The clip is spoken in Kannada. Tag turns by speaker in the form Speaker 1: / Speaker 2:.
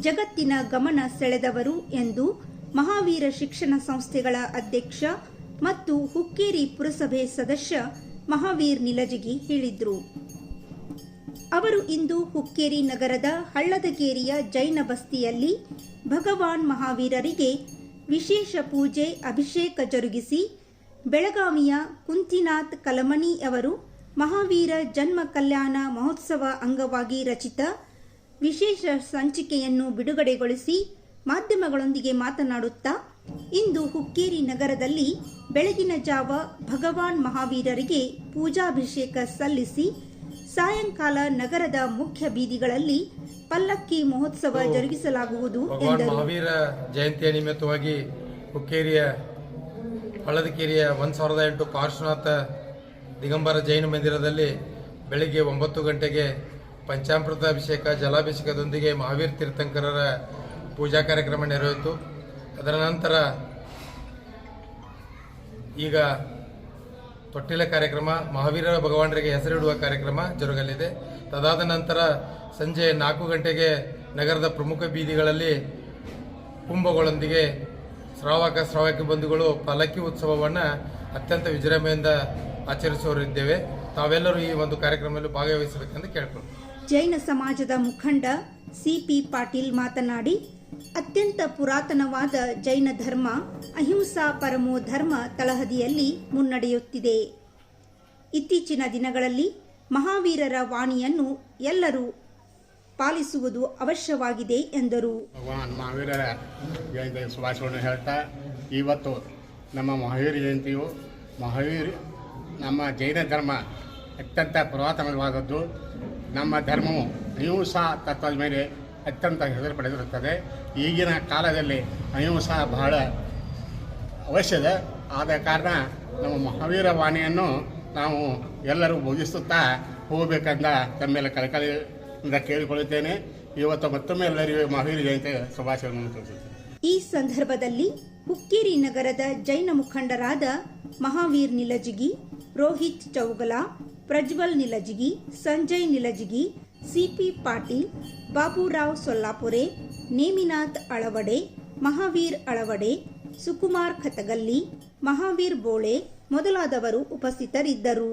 Speaker 1: ಜಗತ್ತಿನ ಗಮನ ಸೆಳೆದವರು ಎಂದು ಮಹಾವೀರ ಶಿಕ್ಷಣ ಸಂಸ್ಥೆಗಳ ಅಧ್ಯಕ್ಷ ಮತ್ತು ಹುಕ್ಕೇರಿ ಪುರಸಭೆ ಸದಸ್ಯ ಮಹಾವೀರ್ ನಿಲಜಗಿ ಹೇಳಿದರು. ಅವರು ಇಂದು ಹುಕ್ಕೇರಿ ನಗರದ ಹಳ್ಳದಗೇರಿಯ ಜೈನ ಬಸ್ತಿಯಲ್ಲಿ ಭಗವಾನ್ ಮಹಾವೀರರಿಗೆ ವಿಶೇಷ ಪೂಜೆ, ಅಭಿಷೇಕ ಜರುಗಿಸಿ ಬೆಳಗಾವಿಯ ಕುಂತಿನಾಥ್ ಕಲಮಣಿ ಅವರು ಮಹಾವೀರ ಜನ್ಮ ಕಲ್ಯಾಣ ಮಹೋತ್ಸವ ಅಂಗವಾಗಿ ರಚಿತ ವಿಶೇಷ ಸಂಚಿಕೆಯನ್ನು ಬಿಡುಗಡೆಗೊಳಿಸಿ ಮಾಧ್ಯಮಗಳೊಂದಿಗೆ ಮಾತನಾಡುತ್ತಾ ಇಂದು ಹುಕ್ಕೇರಿ ನಗರದಲ್ಲಿ ಬೆಳಗಿನ ಜಾವ ಭಗವಾನ್ ಮಹಾವೀರರಿಗೆ ಪೂಜಾಭಿಷೇಕ ಸಲ್ಲಿಸಿ ಸಾಯಂಕಾಲ ನಗರದ ಮುಖ್ಯ ಬೀದಿಗಳಲ್ಲಿ ಪಲ್ಲಕ್ಕಿ ಮಹೋತ್ಸವ ಜರುಗಿಸಲಾಗುವುದು ಎಂದರು.
Speaker 2: ಮಹಾವೀರ ಜಯಂತಿಯ ನಿಮಿತ್ತವಾಗಿ ಹುಕ್ಕೇರಿಯ ಹಳದಕೇರಿಯ ಒಂದು ಸಾವಿರದ ಎಂಟು ಪಾರ್ಶ್ವನಾಥ ದಿಗಂಬರ ಜೈನ ಮಂದಿರದಲ್ಲಿ ಬೆಳಿಗ್ಗೆ ಒಂಬತ್ತು ಗಂಟೆಗೆ ಪಂಚಾಮೃತ ಅಭಿಷೇಕ ಜಲಾಭಿಷೇಕದೊಂದಿಗೆ ಮಹಾವೀರ್ ತೀರ್ಥಂಕರರ ಪೂಜಾ ಕಾರ್ಯಕ್ರಮ ನೆರವೇರಿತು. ಅದರ ನಂತರ ಈಗ ತೊಟ್ಟಿಲ ಕಾರ್ಯಕ್ರಮ ಮಹಾವೀರ ಭಗವಾನರಿಗೆ ಹೆಸರಿಡುವ ಕಾರ್ಯಕ್ರಮ ಜರುಗಲಿದೆ. ತದಾದ ನಂತರ ಸಂಜೆ ನಾಲ್ಕು ಗಂಟೆಗೆ ನಗರದ ಪ್ರಮುಖ ಬೀದಿಗಳಲ್ಲಿ ಕುಂಭಗಳೊಂದಿಗೆ ಶ್ರಾವಕ ಶ್ರಾವಕಿ ಬಂಧುಗಳು ಪಲ್ಲಕ್ಕಿ ಉತ್ಸವವನ್ನು ಅತ್ಯಂತ ವಿಜೃಂಭೆಯಿಂದ ಆಚರಿಸುವರಿದ್ದೇವೆ ತಾವೆಲ್ಲರೂ ಈ ಒಂದು ಕಾರ್ಯಕ್ರಮದಲ್ಲಿ ಭಾಗವಹಿಸಬೇಕೆಂದು ಕೇಳ್ಕೊಂಡು
Speaker 1: ಜೈನ ಸಮಾಜದ ಮುಖಂಡ ಸಿಪಿ ಪಾಟೀಲ್ ಮಾತನಾಡಿ, ಅತ್ಯಂತ ಪುರಾತನವಾದ ಜೈನ ಧರ್ಮ ಅಹಿಂಸಾ ಪರಮೋ ಧರ್ಮ ತಳಹದಿಯಲ್ಲಿ ಮುನ್ನಡೆಯುತ್ತಿದೆ. ಇತ್ತೀಚಿನ ದಿನಗಳಲ್ಲಿ ಮಹಾವೀರರ ವಾಣಿಯನ್ನು ಎಲ್ಲರೂ ಪಾಲಿಸುವುದು ಅವಶ್ಯವಾಗಿದೆ ಎಂದರು.
Speaker 3: ಭಗವಾನ್ ಮಹಾವೀರರ ಜಯಂತಿ ಶುಭಾಶಯವನ್ನು ಹೇಳ್ತಾ, ಇವತ್ತು ನಮ್ಮ ಮಹಾವೀರ ಜಯಂತಿಯು ಮಹಾವೀರ್ ನಮ್ಮ ಜೈನ ಧರ್ಮ ಅತ್ಯಂತ ಪುರಾತನವಾದದ್ದು. ನಮ್ಮ ಧರ್ಮವು ಅಹಿಂಸಾ ತತ್ವದ ಮೇಲೆ ಅತ್ಯಂತ ಹೆಸರು ಪಡೆದಿರುತ್ತದೆ. ಈಗಿನ ಕಾಲದಲ್ಲಿ ಅಹಿಂಸಾ ಬಹಳ ಅವಶ್ಯದ ಆದ ಕಾರಣ ನಮ್ಮ ಮಹಾವೀರ ವಾಣಿಯನ್ನು ನಾವು ಎಲ್ಲರೂ ಬೋಧಿಸುತ್ತಾ ಹೋಗಬೇಕಂತ ತಮ್ಮೆಲ್ಲ ಕಲಕಲಿಂದ ಕೇಳಿಕೊಳ್ಳುತ್ತೇನೆ. ಇವತ್ತು ಮತ್ತೊಮ್ಮೆ ಎಲ್ಲರಿಗೂ ಮಹಾವೀರ ಜಯಂತಿ ಶುಭಾಶಯಗಳನ್ನು ತಿಳಿಸುತ್ತೇನೆ.
Speaker 1: ಈ ಸಂದರ್ಭದಲ್ಲಿ ಹುಕ್ಕೇರಿ ನಗರದ ಜೈನ ಮುಖಂಡರಾದ ಮಹಾವೀರ್ ನಿಲಜಿಗಿ ರೋಹಿತ್ ಚೌಗಲಾ, ಪ್ರಜ್ವಲ್ ನಿಲಜಿಗಿ, ಸಂಜಯ್ ನಿಲಜಿಗಿ, ಸಿಪಿ ಪಾಟೀಲ್, ಬಾಬುರಾವ್ ಸೊಲ್ಲಾಪುರೆ, ನೇಮಿನಾಥ್ ಅಳವಡೆ, ಮಹಾವೀರ್ ಅಳವಡೆ, ಸುಕುಮಾರ್ ಖತಗಲ್ಲಿ, ಮಹಾವೀರ್ ಬೋಳೆ ಮೊದಲಾದವರು ಉಪಸ್ಥಿತರಿದ್ದರು.